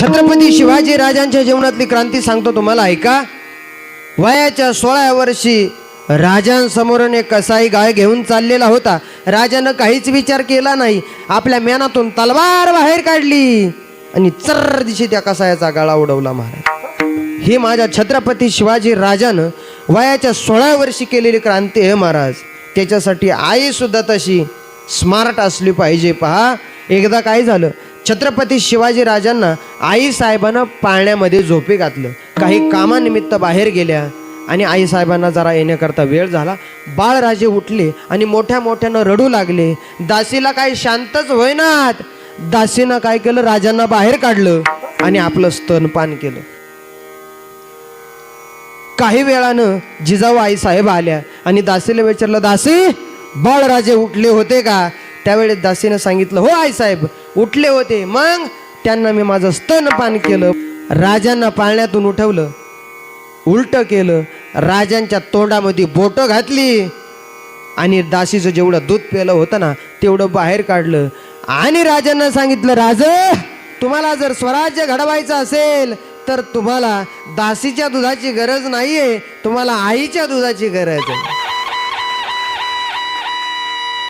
छत्रपती शिवाजी राजांच्या जीवनातली क्रांती सांगतो तुम्हाला ऐका. वयाच्या सोळाव्या वर्षी राजांसमोरून एक कसाई गाय घेऊन चाललेला होता. राजानं काहीच विचार केला नाही. आपल्या मेनातून तलवार बाहेर काढली आणि चर दिशी त्या कसायाचा गाळा उडवला महाराज. ही माझ्या छत्रपती शिवाजी राजानं वयाच्या सोळा वर्षी केलेली क्रांती आहे महाराज. त्याच्यासाठी आई सुद्धा तशी स्मार्ट असली पाहिजे. पहा एकदा काय झालं? छत्रपती शिवाजी राजांना आई साहेबांना पाळण्यामध्ये झोपे घातलं. काही कामानिमित्त बाहेर गेल्या आणि आई साहेबांना जरा येण्याकरता वेळ झाला. बाळराजे उठले आणि मोठ्या मोठ्यानं रडू लागले. दासीला काही शांतच होईनात. दासीनं काय केलं? राजांना बाहेर काढलं आणि आपलं स्तनपान केलं. काही वेळानं जिजाऊ आई साहेब आल्या आणि दासीला विचारलं दासी बाळराजे उठले होते का? त्यावेळेस दासीनं सांगितलं हो आई साहेब उठले होते. मग त्यांना मी माझं स्तनपान केलं. राजांना पाळण्यातून उठवलं. उलट केलं. राजांच्या तोंडामध्ये बोटं घातली. आणि दासीचं जेवढं दूध प्यायलं होतं ना तेवढं बाहेर काढलं. आणि राजांना सांगितलं राज तुम्हाला जर स्वराज्य घडवायचं असेल तर तुम्हाला दासीच्या दुधाची गरज नाहीये. तुम्हाला आईच्या दुधाची गरज आहे.